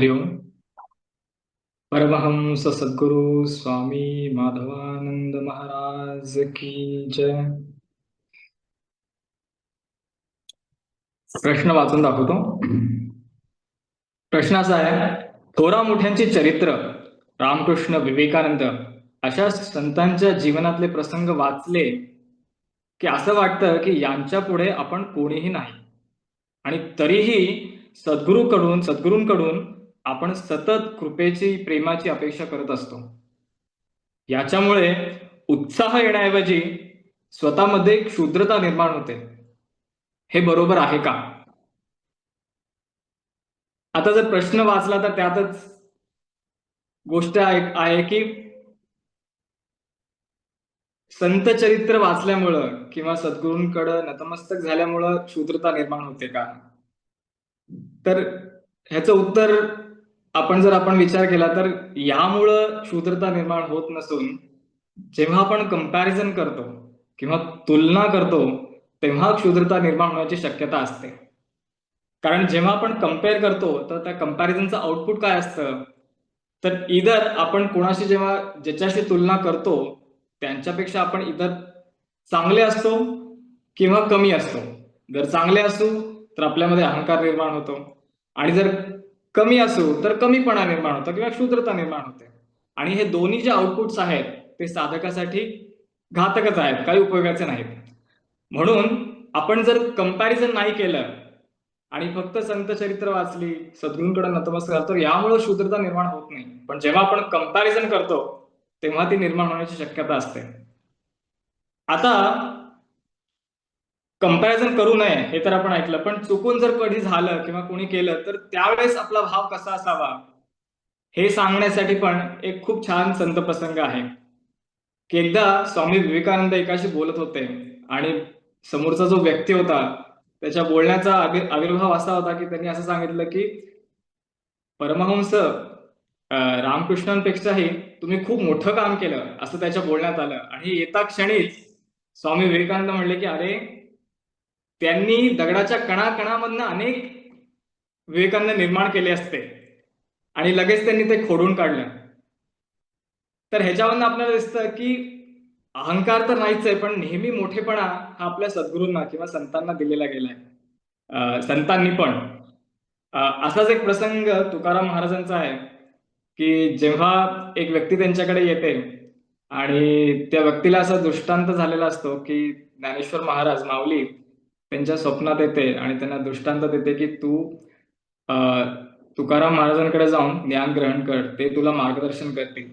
हरिओम परमहंस सद्गुरु स्वामी माधवानंद महाराज की जय। प्रश्न वाचून दाखवतो. प्रश्न असा आहे थोरा मोठ्यांचे चरित्र रामकृष्ण विवेकानंद अशा संतांच्या जीवनातले प्रसंग वाचले की असं वाटतं की यांच्या पुढे आपण कोणीही नाही. आणि तरीही सद्गुरूकडून सद्गुरूंकडून आपण सतत कृपेची प्रेमाची अपेक्षा करत असतो. याच्यामुळे उत्साह येण्याऐवजी स्वतःमध्ये क्षुद्रता निर्माण होते. हे बरोबर आहे का? आता जर प्रश्न वाचला तर त्यातच गोष्ट आहे आहे की संत चरित्र वाचल्यामुळं किंवा सद्गुरूंकडं नतमस्तक झाल्यामुळं क्षुद्रता निर्माण होते का? तर ह्याचं उत्तर आपण जर आपण विचार केला तर यामुळं क्षुद्रता निर्माण होत नसून जेव्हा आपण कंपॅरिझन करतो किंवा तुलना करतो तेव्हा क्षुद्रता निर्माण होण्याची शक्यता असते. कारण जेव्हा आपण कंपेअर करतो तर त्या कंपॅरिझनचं आउटपुट काय असतं? तर इधर आपण कोणाशी जेव्हा ज्याच्याशी तुलना करतो त्यांच्यापेक्षा आपण इतर चांगले असतो किंवा कमी असतो. जर चांगले असू तर आपल्यामध्ये अहंकार निर्माण होतो. आणि जर कमी असू तर कमीपणा निर्माण होतो किंवा क्षुद्रता निर्माण होते. आणि हे दोन्ही जे आउटपुट्स आहेत ते साधकासाठी घातकच आहेत काही उपयोगाचे नाहीत. म्हणून आपण जर कंपॅरिझन नाही केलं आणि फक्त संत चरित्र वाचली सद्गुरूंकडे नतमस्कार तर यामुळे शूद्रता निर्माण होत नाही. पण जेव्हा आपण कंपॅरिझन करतो तेव्हा ती निर्माण होण्याची शक्यता असते. आता कंपॅरिझन करू नये हे तर आपण ऐकलं. पण चुकून जर कधी झालं किंवा कोणी केलं तर त्यावेळेस आपला भाव कसा असावा? हे सांगण्यासाठी पण एक खूप छान संत प्रसंग आहे. की एकदा स्वामी विवेकानंद एकाशी बोलत होते आणि समोरचा जो व्यक्ती होता त्याच्या बोलण्याचा आविर्भाव असा होता की त्यांनी असं सांगितलं की परमहंस रामकृष्णांपेक्षाही तुम्ही खूप मोठं काम केलं असं त्याच्या बोलण्यात आलं. आणि येता क्षणीच स्वामी विवेकानंद म्हणले की अरे त्यांनी दगडाच्या कणाकणामधनं अनेक विवेकांना निर्माण केले असते. आणि लगेच त्यांनी ते खोडून काढलं. तर ह्याच्यावरनं आपल्याला दिसतं की अहंकार तर नाहीच आहे पण नेहमी मोठेपणा हा आपल्या सद्गुरूंना किंवा संतांना दिलेला गेलाय. संतांनी पण. असाच एक प्रसंग तुकाराम महाराजांचा आहे की जेव्हा एक व्यक्ती त्यांच्याकडे येते आणि त्या व्यक्तीला असा दृष्टांत झालेला असतो की ज्ञानेश्वर महाराज माऊली त्यांच्या स्वप्नात येते आणि त्यांना दृष्टांत देते की तू तुकाराम महाराजांकडे जाऊन ज्ञान ग्रहण कर ते तुला मार्गदर्शन करतील.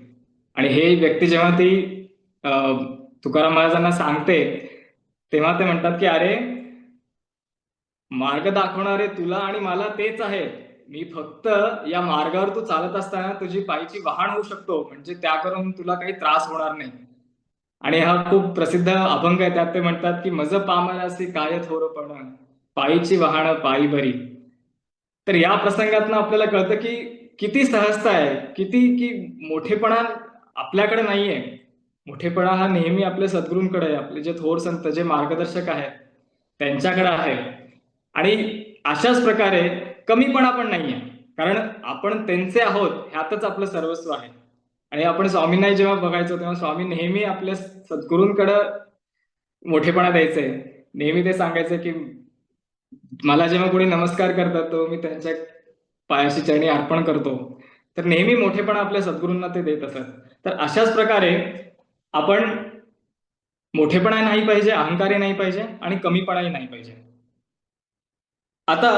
आणि हे व्यक्ती जेव्हा ती तुकाराम महाराजांना सांगते तेव्हा ते म्हणतात की अरे मार्ग दाखवणारे तुला आणि मला तेच आहे. मी फक्त या मार्गावर तू चालत असताना तुझी पायीची वाहन होऊ शकतो. म्हणजे त्या करून तुला काही त्रास होणार नाही. आणि हा खूप प्रसिद्ध अभंग आहे. त्यात ते म्हणतात की मज पामरासी काय थोरपण पायीची वाहन पायी भरी तर या प्रसंगातनं आपल्याला कळतं की किती सहजता आहे किती की मोठेपणा आपल्याकडे नाहीये. मोठेपणा हा नेहमी आपल्या सद्गुरूंकडे आहे. आपले जे थोर संत जे मार्गदर्शक आहेत त्यांच्याकडे आहे. आणि अशाच प्रकारे कमीपणा पण नाहीये. कारण आपण त्यांचे आहोत ह्यातच आपलं सर्वस्व आहे. आणि आपण स्वामींना जेव्हा बघायचो तेव्हा स्वामी नेहमी आपल्या सद्गुरूंकडे मोठेपणा द्यायचंय नेहमी ते सांगायचं की मला जेव्हा कोणी नमस्कार करतात तो मी त्यांच्या पायाशी चरणी अर्पण करतो. तर नेहमी मोठेपणा आपल्या सद्गुरूंना ते देत असत. तर अशाच प्रकारे आपण मोठेपणा नाही पाहिजे अहंकारही नाही पाहिजे आणि कमीपणाही नाही पाहिजे. आता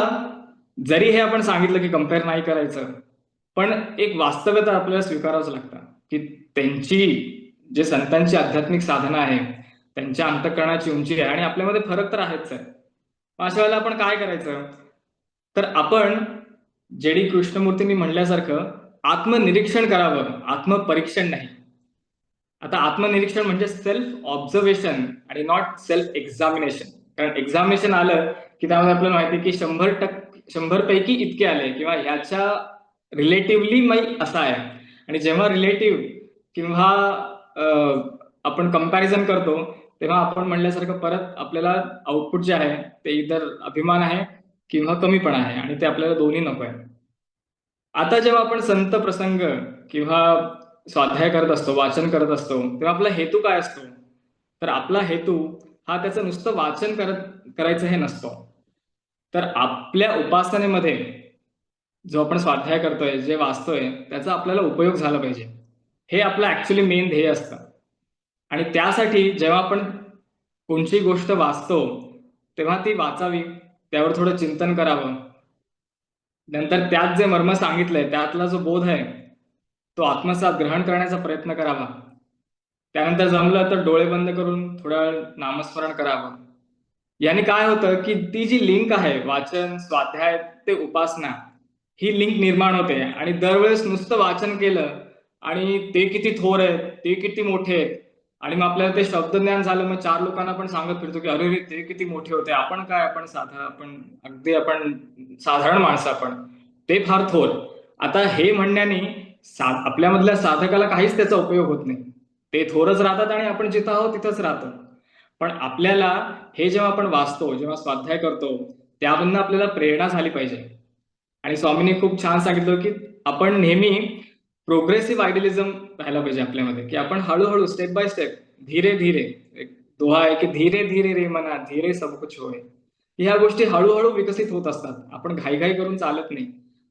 जरी हे आपण सांगितलं की कंपेअर नाही करायचं पण एक वास्तव्यता आपल्याला स्वीकारावंच लागतं. की त्यांची जे संतांची आध्यात्मिक साधना आहे त्यांच्या अंतकरणाची उंची आहे आणि आपल्यामध्ये फरक तर आहेच आहे. अशा वेळेला आपण काय करायचं? तर आपण जे डी कृष्णमूर्तींनी म्हणल्यासारखं आत्मनिरीक्षण करावं आत्मपरीक्षण नाही. आता आत्मनिरीक्षण म्हणजे सेल्फ ऑब्झर्वेशन आणि नॉट सेल्फ एक्झामिनेशन. कारण एक्झामिनेशन आलं की त्यामध्ये आपल्याला माहिती की शंभर टक्के शंभर पैकी इतके आले किंवा ह्याच्या रिलेटिव्हली मै असा आहे. आणि जेव्हा रिलेटिव्ह किंवा आपण कंपॅरिझन करतो तेव्हा आपण म्हणल्यासारखं परत आपल्याला आउटपुट जे आहे ते इतर अभिमान आहे किंवा कमीपणा आहे आणि ते आपल्याला दोन्ही नको आहे. आता जेव्हा आपण संत प्रसंग किंवा स्वाध्याय करत असतो वाचन करत असतो तेव्हा आपला हेतू काय असतो? तर आपला हेतू हा त्याचं नुसतं वाचन करत करायचं हे नसतं. तर आपल्या उपासनेमध्ये जो आपण स्वाध्याय करतोय जे वाचतोय त्याचा आपल्याला उपयोग झाला पाहिजे. हे आपलं ऍक्च्युली मेन ध्येय असतं. आणि त्यासाठी जेव्हा आपण कोणती गोष्ट वाचतो तेव्हा ती वाचावी त्यावर थोडं चिंतन करावं. नंतर त्यात जे मर्म सांगितलंय त्यातला जो बोध आहे तो आत्मसात ग्रहण करण्याचा प्रयत्न करावा. त्यानंतर जमलं तर डोळे बंद करून थोडा वेळ नामस्मरण करावं. याने काय होतं की ती जी लिंक आहे वाचन स्वाध्याय ते उपासना ही लिंक निर्माण होते. आणि दरवेळेस नुसतं वाचन केलं आणि ते किती थोर आहेत ते किती मोठे आहेत आणि मग आपल्याला ते शब्दज्ञान झालं मग चार लोकांना पण सांगत फिरतो की अरे रे ते किती मोठे होते. आपण काय? आपण साधा आपण अगदी आपण साधारण माणसं आपण. ते फार थोर. आता हे म्हणण्याने सा आपल्यामधल्या साधकाला काहीच त्याचा उपयोग होत नाही. ते थोरच राहतात आणि आपण जिथं आहोत तिथंच राहतो. पण आपल्याला हे जेव्हा आपण वाचतो जेव्हा स्वाध्याय करतो त्यामधनं आपल्याला प्रेरणा झाली पाहिजे. आणि स्वामींनी खूप छान सांगितलं की आपण नेहमी प्रोग्रेसिव्ह आयडियलिझम राहायला पाहिजे आपल्यामध्ये की आपण हळूहळू स्टेप बाय स्टेप धीरे धीरे एक दोहा आहे की धीरे धीरे रे मना धीरे सब कुछ होय. ह्या गोष्टी हळूहळू विकसित होत असतात. आपण घाईघाई करून चालत नाही.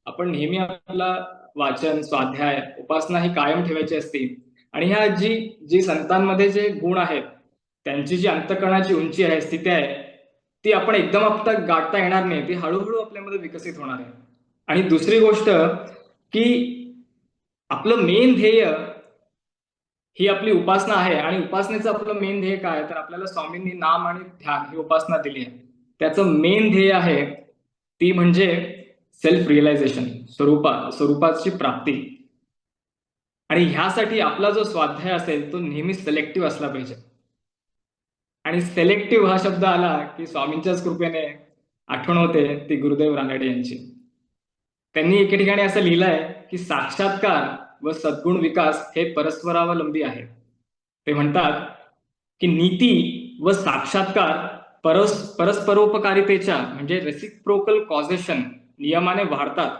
आपण नेहमी आपला वाचन स्वाध्याय उपासना ही कायम ठेवायची असते. आणि ह्या जी जी संतांमध्ये जे गुण आहेत त्यांची जी अंतकरणाची उंची आहे स्थिती आहे ती आपण एकदम आता गाठता येणार नाही. ती हळूहळू आपल्यामध्ये विकसित होणार आहे. आणि दुसरी गोष्ट की आपलं मेन ध्येय ही आपली उपासना आहे. आणि उपासनेचं आपलं मेन ध्येय काय? तर आपल्याला स्वामींनी नाम आणि ध्यान ही उपासना दिली आहे. त्याचं मेन ध्येय आहे ती म्हणजे सेल्फ रिअलायझेशन स्वरूपा स्वरूपाची प्राप्ती. आणि ह्यासाठी आपला जो स्वाध्याय असेल तो नेहमी सिलेक्टिव्ह असला पाहिजे. आणि सिलेक्टिव्ह हा शब्द आला की स्वामींच्याच कृपेने आठवण होते ती गुरुदेव रानडे यांची. त्यांनी एके ठिकाणी असं लिहिलंय की साक्षात्कार व सद्गुण विकास हे परस्परावलंबी आहे ते म्हणतात की नीती व साक्षात्कार परस परस्परोपकारितेच्या म्हणजे रेसिप्रोकल कॉझेशन नियमाने वाढतात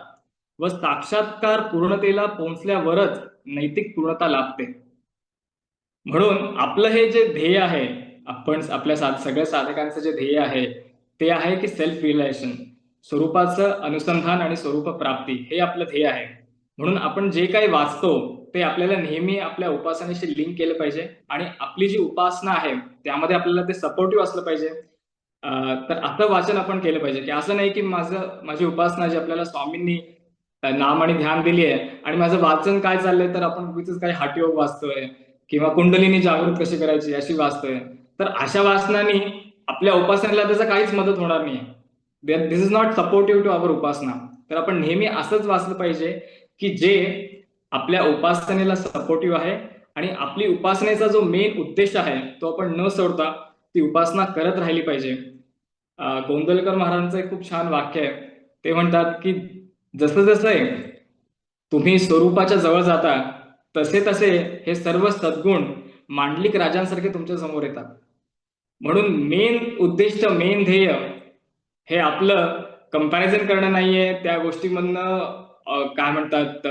व साक्षात्कार पूर्णतेला पोहोचल्यावरच नैतिक पूर्णता लाभते. म्हणून आपलं हे जे ध्येय आहे आपण आपल्या साध सगळ्या साधकांचं जे ध्येय आहे ते आहे की सेल्फ रिलेशन स्वरूपाचं अनुसंधान आणि स्वरूप प्राप्ती हे आपलं ध्येय आहे. म्हणून आपण जे काही वाचतो ते आपल्याला नेहमी आपल्या उपासनेशी लिंक केलं पाहिजे आणि आपली जी उपासना आहे त्यामध्ये आपल्याला ते सपोर्टिव्ह असलं पाहिजे. तर आपलं वाचन आपण केलं पाहिजे. की असं नाही की माझं माझी उपासना जी आपल्याला स्वामींनी नाम आणि ध्यान दिली आहे आणि माझं वाचन काय चाललंय तर आपण उगीच काही हाटयोग वाचतोय किंवा कुंडलीनी जागृत कशी करायची अशी वाचतोय. तर अशा वाचनाने आपल्या उपासनेला त्याचा काहीच मदत होणार नाही this is not supportive to our उपासना तर आपण नेहमी असंच वाचलं पाहिजे की जे आपल्या उपासनेला सपोर्टिव्ह आहे आणि आपली उपासनेचा जो मेन उद्देश आहे तो आपण न सोडता ती उपासना करत राहिली पाहिजे. गोंदलकर महाराजांचं एक खूप छान वाक्य आहे. ते म्हणतात की जसं जसं आहे तुम्ही स्वरूपाच्या जवळ जाता तसे तसे हे सर्व सद्गुण मांडलिक राजांसारखे तुमच्यासमोर येतात. म्हणून मेन उद्दिष्ट मेन ध्येय हे आपलं कंपॅरिझन करणं नाहीये. त्या गोष्टीमधनं काय म्हणतात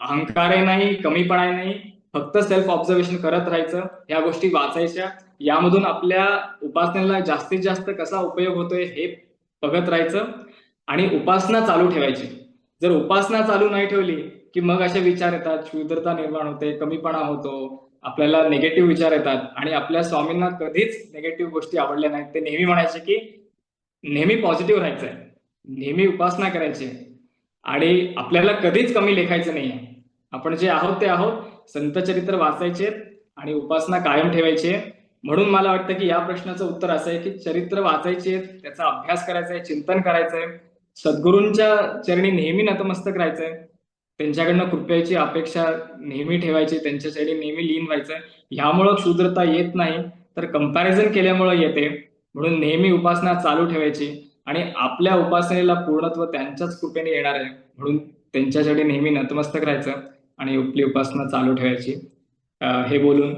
अहंकारही नाही कमीपणा नाही. फक्त सेल्फ ऑब्झर्वेशन करत राहायचं. या गोष्टी वाचायच्या. यामधून आपल्या उपासनेला जास्तीत जास्त कसा उपयोग होतोय हे बघत राहायचं. आणि उपासना चालू ठेवायची. जर उपासना चालू नाही ठेवली की मग असे विचार येतात. क्षुद्रता निर्माण होते कमीपणा होतो. आपल्याला निगेटिव्ह विचार येतात. आणि आपल्या स्वामींना कधीच निगेटिव्ह गोष्टी आवडल्या नाहीत. ते नेहमी म्हणायचे की नेहमी पॉझिटिव्ह राहायचंय. नेहमी उपासना करायची. आणि आपल्याला कधीच कमी लेखायचं नाही आहे आपण जे आहोत ते आहोत संत चरित्र वाचायचे आणि उपासना कायम ठेवायची. आहे म्हणून मला वाटतं की या प्रश्नाचं उत्तर असं आहे की चरित्र वाचायचे त्याचा अभ्यास करायचा आहे चिंतन करायचंय. सद्गुरूंच्या चरणी नेहमी नतमस्तक राहायचंय. त्यांच्याकडनं कृपयाची अपेक्षा नेहमी ठेवायची त्यांच्या चरणी नेहमी लीन व्हायचंय. ह्यामुळं क्षुद्रता येत नाही. तर कंपॅरिझन केल्यामुळं येते. म्हणून नेहमी उपासना चालू ठेवायची आणि आपल्या उपासनेला पूर्णत्व त्यांच्याच कृपेने येणार आहे. म्हणून त्यांच्यासाठी नेहमी नतमस्तक राहायचं आणि आपली उपासना चालू ठेवायची. हे बोलून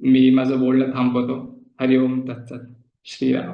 मी माझं बोलणं थांबवतो. हरिओम तत्सत. श्रीराम.